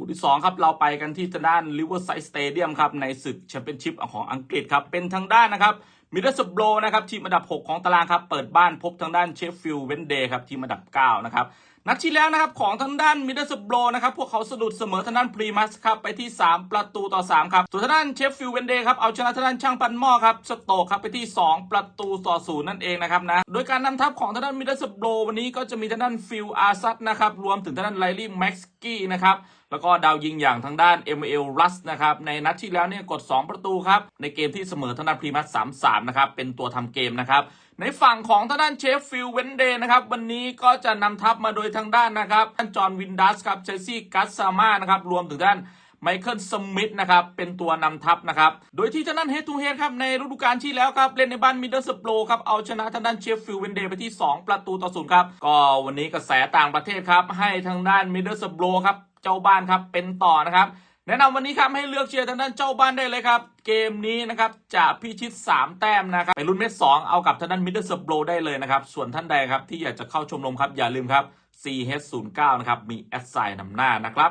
คู่ที่ 2 ครับ เราไปกันที่ทางด้านลิเวอร์ไซด์สเตเดียมครับ ในศึกแชมเปี้ยนชิพของอังกฤษครับ เป็นทางด้านนะครับมิดเดิลสโบรนะครับทีมอันดับ 6 ของตารางครับ เปิดบ้านพบทางด้านเชฟฟิลด์เวนเดย์ครับทีมอันดับ 9 นะครับ นัดที่แล้วนะครับของทางด้านมิดเดิลสโบรนะครับพวกเขาสะดุดเสมอทางด้านพรีมัสครับไปที่ 3 ประตูต่อ 3 ครับส่วนทางด้านเชฟฟิลด์เวนเดย์ครับเอาชนะทางด้านช่างปันหม้อครับสโตกครับไปที่ 2 ประตูต่อศูนย์นั่นเองนะครับนะโดยการนำทัพของทางด้านมิดเดิลสโบรวันนี้ก็จะมีทางด้านฟิลอาซัดนะครับรวมถึงทางด้านไลลี่แม็กซ์กี้นะครับแล้วก็ดาวยิงอย่างทางด้าน m l r u s นะครับในนัดที่แล้วเนี่ยกด 2 ประตูครับในเกมที่เสมอทางด้านพรีมัส3-3นะครับเป็นตัวทำเกมนะครับ ในฝั่งของทางด้านเชฟฟิลเวนเดย์นะครับ วันนี้ก็จะนำทัพมาโดยทางด้านนะครับท่านจอห์นวินดัสครับเชซี่กัสซาม่านะครับ รวมถึงด้านไมเคิลสมิธนะครับ เป็นตัวนำทัพนะครับ โดยที่ทางด้านเฮดทูเฮดครับ ในฤดูกาลที่แล้วครับ เล่นในบ้านมิดเดิลสโปรครับ เอาชนะทางด้านเชฟฟิลด์เวนเดย์ไปที่ 2 ประตูต่อศูนย์ครับ ก็วันนี้กระแสต่างประเทศครับ ให้ทางด้านมิดเดิลสโปรครับ เจ้าบ้านครับ เป็นต่อนะครับ แนะนำวันนี้ครับให้เลือกเชียร์ทางด้านเจ้าบ้านได้เลยครับ เกมนี้นะครับจะพิชิต 3 แต้มนะครับไปรุ่นเม็ด2เอากับทางด้านมิดเดิลสโปรได้เลยนะครับ ส่วนท่านใดครับที่อยากจะเข้าชมรมครับอย่าลืมครับ CH09 นะครับมีแอดไซน์นำหน้านะครับ